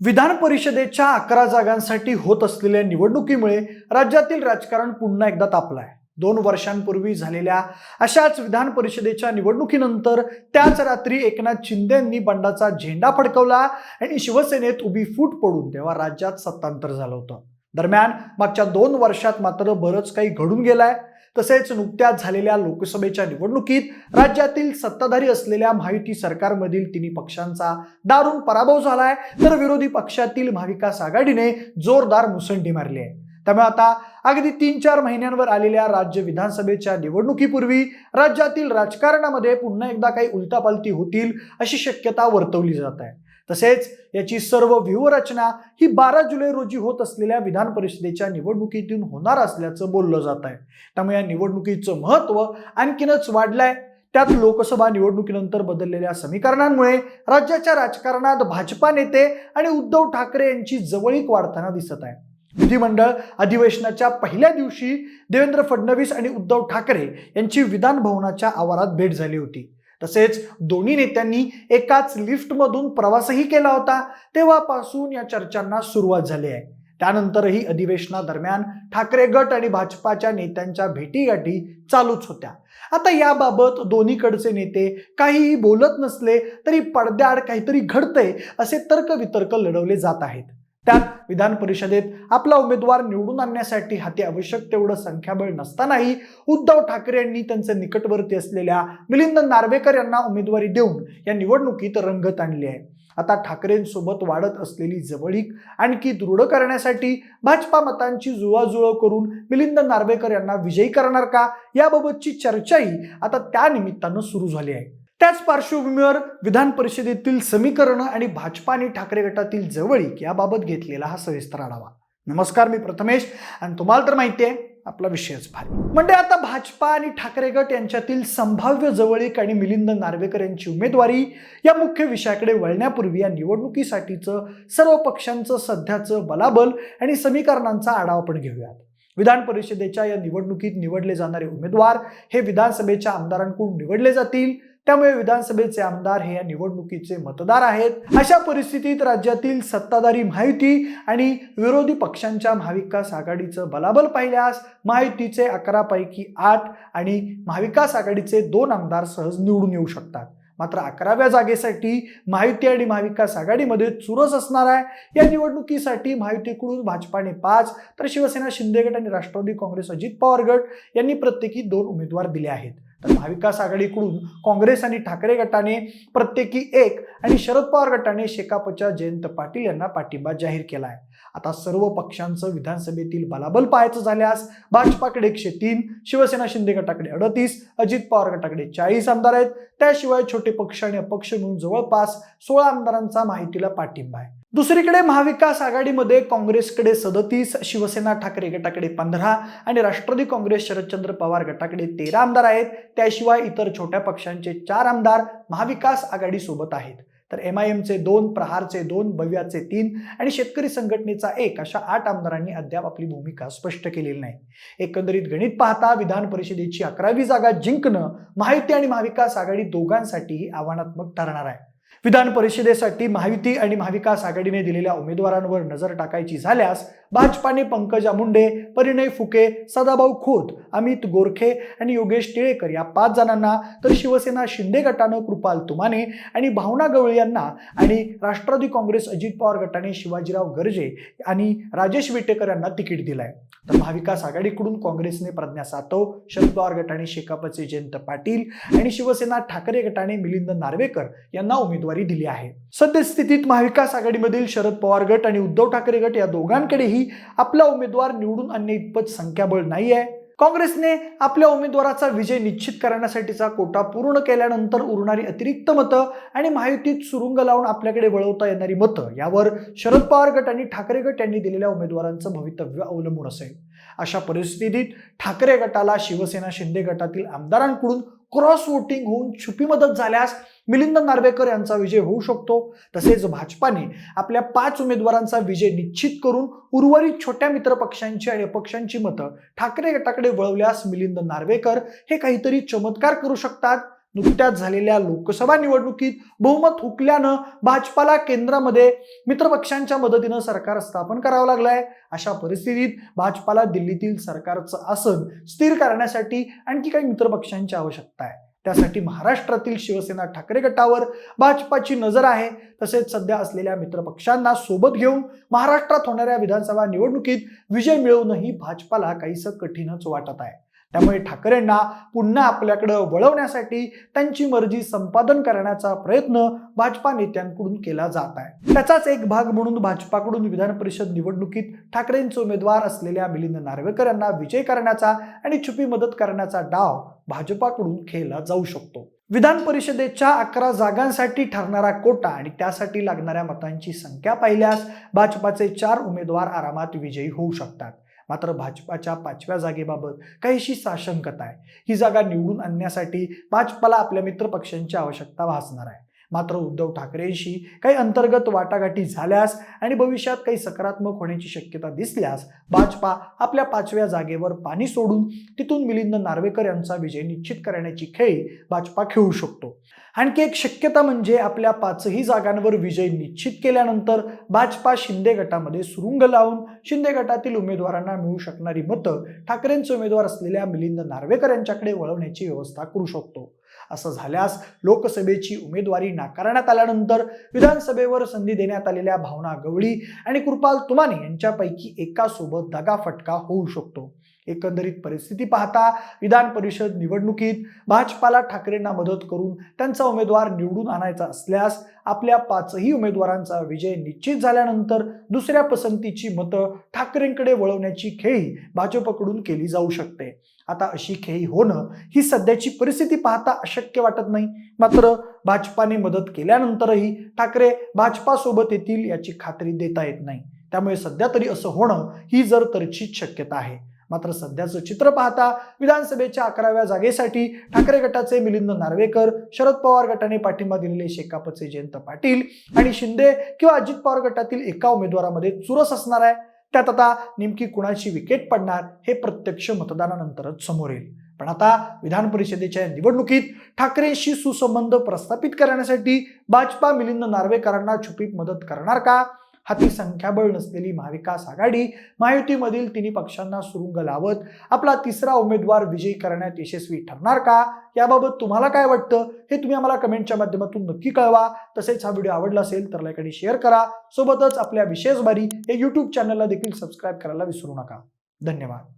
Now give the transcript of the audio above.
विधान परिषदेच्या अकरा जागांसाठी होत असलेल्या निवडणुकीमुळे राज्यातील राजकारण पुन्हा एकदा तापलं आहे दोन वर्षांपूर्वी झालेल्या अशाच विधान परिषदेच्या निवडणुकीनंतर त्याच रात्री एकनाथ शिंदे यांनी बंडाचा झेंडा फडकवला आणि शिवसेनेत उभी फूट पडून तेव्हा राज्यात सत्तांतर झालं होतं. दरम्यान मागच्या दोन वर्षात मात्र बरंच काही घडून गेलाय. तसेच नुकत्याच झालेल्या लोकसभेच्या निवडणुकीत राज्यातील सत्ताधारी असलेल्या महायुती सरकारमधील तिन्ही पक्षांचा दारुण पराभव झालाय. तर विरोधी पक्षातील महाविकास आघाडीने जोरदार मुसंडी मारली आहे. त्यामुळे आता अगदी तीन चार महिन्यांवर आलेल्या राज्य विधानसभेच्या निवडणुकीपूर्वी राज्यातील राजकारणामध्ये पुन्हा एकदा काही उलटापालटी होतील अशी शक्यता वर्तवली जात आहे. तसेच याची सर्व व्यूहरचना ही बारा जुलै रोजी होत असलेल्या विधान परिषदेच्या निवडणुकीतून होणार असल्याचं बोललं जात आहे. त्यामुळे या निवडणुकीचं महत्त्व आणखीनच वाढलंय. त्यात लोकसभा निवडणुकीनंतर बदललेल्या समीकरणांमुळे राज्याच्या राजकारणात भाजपा नेते आणि उद्धव ठाकरे यांची जवळीक वाढताना दिसत आहे. विधिमंडळ अधिवेशनाच्या पहिल्या दिवशी देवेंद्र फडणवीस आणि उद्धव ठाकरे यांची विधान भवनाच्या आवारात भेट झाली होती. तसेच दोन्ही नेत्यांनी एकाच लिफ्टमधून प्रवासही केला होता तेव्हापासून या चर्चांना सुरुवात झाली आहे. त्यानंतरही अधिवेशनादरम्यान ठाकरे गट आणि भाजपाच्या नेत्यांच्या भेटीगाठी चालूच होत्या. आता याबाबत दोन्हीकडचे नेते काहीही बोलत नसले तरी पडद्याआड काहीतरी घडतंय असे तर्कवितर्क लढवले जात आहेत. त्यात विधान परिषदेत आपला उमेदवार निवडून आणण्यासाठी हाती आवश्यक तेवढं संख्याबळ नसतानाही उद्धव ठाकरे यांनी त्यांचे निकटवर्ती असलेल्या मिलिंद नार्वेकर यांना उमेदवारी देऊन या निवडणुकीत रंगत आणली आहे. आता ठाकरेंसोबत वाढत असलेली जवळीक आणखी दृढ करण्यासाठी भाजपा मतांची जुळाजुळव करून मिलिंद नार्वेकर यांना विजयी करणार का? याबाबतची चर्चाही आता त्या निमित्तानं सुरू झाली आहे. त्याच पार्श्वभूमीवर विधान परिषदेतील समीकरणं आणि भाजपा आणि ठाकरे गटातील जवळीक याबाबत घेतलेला हा सविस्तर आढावा. नमस्कार मी प्रथमेश आणि तुम्हाला तर माहिती आहे आपला विषयच भारी. म्हणजे आता भाजपा आणि ठाकरे गट यांच्यातील संभाव्य जवळीक आणि मिलिंद नार्वेकर यांची उमेदवारी या मुख्य विषयाकडे वळण्यापूर्वी या निवडणुकीसाठीचं सर्व पक्षांचं सध्याचं बलाबल आणि समीकरणांचा आढावा आपण घेऊयात. विधान परिषदेच्या या निवडणुकीत निवडले जाणारे उमेदवार हे विधानसभेच्या आमदारांकडून निवडले जातील त्यामुळे विधानसभेचे आमदार हे या निवडणुकीचे मतदार आहेत. अशा परिस्थितीत राज्यातील सत्ताधारी माहिती आणि विरोधी पक्षांच्या महाविकास आघाडीचं बलाबल पाहिल्यास महायुतीचे अकरा पैकी आठ आणि महाविकास आघाडीचे दोन आमदार सहज निवडून येऊ शकतात. मात्र अकराव्या जागेसाठी महायुती आणि महाविकास आघाडीमध्ये चुरस असणार आहे. या निवडणुकीसाठी महायुतीकडून भाजपाने पाच तर शिवसेना शिंदे गट आणि राष्ट्रवादी काँग्रेस अजित पवार गट यांनी प्रत्येकी दोन उमेदवार दिले आहेत. तर महाविकास आघाडीकडून काँग्रेस आणि ठाकरे गटाने प्रत्येकी एक आणि शरद पवार गटाने शेकापच्या जयंत पाटील यांना पाठिंबा जाहीर केला आहे आता सर्व पक्षांचं विधानसभेतील बलाबल पाहायचं झाल्यास भाजपाकडे एकशे तीन शिवसेना शिंदे गटाकडे अडतीस अजित पवार गटाकडे चाळीस आमदार आहेत. त्याशिवाय छोटे पक्ष आणि अपक्ष म्हणून जवळपास सोळा आमदारांचा माहितीला पाठिंबा आहे. दुसरीकडे महाविकास आघाडीमध्ये काँग्रेसकडे सदतीस शिवसेना ठाकरे गटाकडे पंधरा आणि राष्ट्रवादी काँग्रेस शरदचंद्र पवार गटाकडे तेरा आमदार आहेत. त्याशिवाय इतर छोट्या पक्षांचे चार आमदार महाविकास आघाडीसोबत आहेत. तर एम आय एमचे दोन प्रहारचे दोन भव्याचे तीन आणि शेतकरी संघटनेचा एक अशा आठ आमदारांनी अद्याप आपली भूमिका स्पष्ट केलेली नाही. एकंदरीत गणित पाहता विधान परिषदेची अकरावी जागा जिंकणं माहिती आणि महाविकास आघाडी दोघांसाठीही आव्हानात्मक ठरणार आहे. विधान परिषदेसाठी महायुती आणि महाविकास आघाडीने दिलेल्या उमेदवारांवर नजर टाकायची झाल्यास भाजपाने पंकजा मुंडे परिणय फुके सदाभाऊ खोत अमित गोरखे आणि योगेश टिळेकर या पाच जणांना तर शिवसेना शिंदे गटानं कृपाल तुमाने आणि भावना गवळी यांना आणि राष्ट्रवादी काँग्रेस अजित पवार गटाने शिवाजीराव गर्जे आणि राजेश विटेकर यांना तिकीट दिलंय. तर महाविकास आघाडीकडून काँग्रेसने प्रज्ञा सातव शरद पवार गटाने शेकापचे जयंत पाटील आणि शिवसेना ठाकरे गटाने मिलिंद नार्वेकर यांना उमेदवारी दिली आहे. सद्यस्थितीत महाविकास आघाडीमधील शरद पवार गट आणि उद्धव ठाकरे गट या दोघांकडेही आपला उमेदवार निवडून आणणे इतपत संख्याबळ नाही आहे काँग्रेसने आपल्या उमेदवाराचा विजय निश्चित करण्यासाठीचा कोटा पूर्ण केल्यानंतर उरणारी अतिरिक्त मतं आणि महायुतीत सुरुंग लावून आपल्याकडे वळवता येणारी मतं यावर शरद पवार गट आणि ठाकरे गट यांनी दिलेल्या उमेदवारांचं भवितव्य अवलंबून असेल. अशा परिस्थितीत ठाकरे गटाला शिवसेना शिंदे गटातील आमदारांकडून क्रॉस वोटिंग होऊन छुपी मदत झाल्यास मिलिंद नार्वेकर यांचा विजय होऊ शकतो. तसेच भाजपाने आपल्या पाच उमेदवारांचा विजय निश्चित करून उर्वरित छोट्या मित्रपक्षांची आणि अपक्षांची मतं ठाकरे गटाकडे वळवल्यास मिलिंद नार्वेकर हे काहीतरी चमत्कार करू शकतात. नुकत्याच झालेल्या लोकसभा निवडणुकीत बहुमत हुकल्यानं भाजपाला केंद्रामध्ये मित्रपक्षांच्या मदतीनं सरकार स्थापन करावं लागलंय. अशा परिस्थितीत भाजपाला दिल्लीतील सरकारचं आसन स्थिर करण्यासाठी आणखी काही मित्रपक्षांची आवश्यकता आहे. त्यासाठी महाराष्ट्रातील शिवसेना ठाकरे गटावर भाजपाची नजर आहे. तसेच सध्या असलेल्या मित्रपक्षांना सोबत घेऊन महाराष्ट्रात होणाऱ्या विधानसभा निवडणुकीत विजय मिळवणंही भाजपाला काहीसं कठीणच वाटत आहे. त्यामुळे ठाकरेंना पुन्हा आपल्याकडं वळवण्यासाठी त्यांची मर्जी संपादन करण्याचा प्रयत्न भाजपा नेत्यांकडून केला जात आहे. त्याचाच एक भाग म्हणून भाजपाकडून विधान परिषद निवडणुकीत ठाकरेंचे उमेदवार असलेल्या मिलिंद नार्वेकर यांना विजय करण्याचा आणि छुपी मदत करण्याचा डाव भाजपाकडून खेळला जाऊ शकतो. विधान परिषदेच्या अकरा जागांसाठी ठरणारा कोटा आणि त्यासाठी लागणाऱ्या मतांची संख्या पाहिल्यास भाजपाचे चार उमेदवार आरामात विजयी होऊ शकतात. मात्र भाजपाच्या पाचव्या जागेबाबत काहीशी साशंकता आहे. ही जागा निवडून आणण्यासाठी भाजपाला आपल्या मित्रपक्षांची आवश्यकता भासणार आहे. मात्र उद्धव ठाकरेंशी काही अंतर्गत वाटाघाटी झाल्यास आणि भविष्यात काही सकारात्मक होण्याची शक्यता दिसल्यास भाजपा आपल्या पाचव्या जागेवर पाणी सोडून तिथून मिलिंद नार्वेकर यांचा विजय निश्चित करण्याची खेळी भाजपा खेळू शकतो. आणखी एक शक्यता म्हणजे आपल्या पाचही जागांवर विजय निश्चित केल्यानंतर भाजपा शिंदे गटामध्ये सुरुंग लावून शिंदे गटातील उमेदवारांना मिळू शकणारी मतं ठाकरेंचे उमेदवार असलेल्या मिलिंद नार्वेकर यांच्याकडे वळवण्याची व्यवस्था करू शकतो. असं झाल्यास लोकसभेची उमेदवारी नाकारण्यात आल्यानंतर विधानसभेवर संधी देण्यात आलेल्या भावना गवळी आणि कृपाल तुमाने यांच्यापैकी एकासोबत दगाफटका होऊ शकतो. एकंदरीत परिस्थिती पाहता विधान परिषद निवडणुकीत भाजपाला ठाकरेंना मदत करून त्यांचा उमेदवार निवडून आणायचा असल्यास आपल्या पाचही उमेदवारांचा विजय निश्चित झाल्यानंतर दुसऱ्या पसंतीची मतं ठाकरेंकडे वळवण्याची खेळी भाजपकडून केली जाऊ शकते. आता अशी खेळी होणं ही सध्याची परिस्थिती पाहता अशक्य वाटत नाही. मात्र भाजपाने मदत केल्यानंतरही ठाकरे भाजपासोबत येतील याची खात्री देता येत नाही. त्यामुळे सध्या तरी असं होणं ही जर तरचीच शक्यता आहे. मात्र सध्याचं चित्र पाहता विधानसभेच्या अकराव्या जागेसाठी ठाकरे गटाचे मिलिंद नार्वेकर शरद पवार गटाने पाठिंबा दिलेले शेकापचे जयंत पाटील आणि शिंदे किंवा अजित पवार गटातील एका उमेदवारामध्ये चुरस असणार आहे. त्यात आता नेमकी कुणाची विकेट पडणार हे प्रत्यक्ष मतदानानंतरच समोर येईल. पण आता विधान परिषदेच्या निवडणुकीत ठाकरेंशी सुसंबंध प्रस्थापित करण्यासाठी भाजपा मिलिंद नार्वेकरांना छुपीत मदत करणार का? हाती संख्याबळ नसलेली महाविकास आघाडी महायुतीमधील तिन्ही पक्षांना सुरुंग लावत आपला तिसरा उमेदवार विजयी करण्यात यशस्वी ठरणार का? याबाबत तुम्हाला काय वाटतं? हे तुम्ही आम्हाला कमेंटच्या माध्यमातून नक्की कळवा. तसेच हा व्हिडिओ आवडला असेल तर लाईक आणि शेअर करा. सोबतच आपल्या विशेष बारी हे यूट्यूब चॅनलला देखील सबस्क्राईब करायला विसरू नका. धन्यवाद.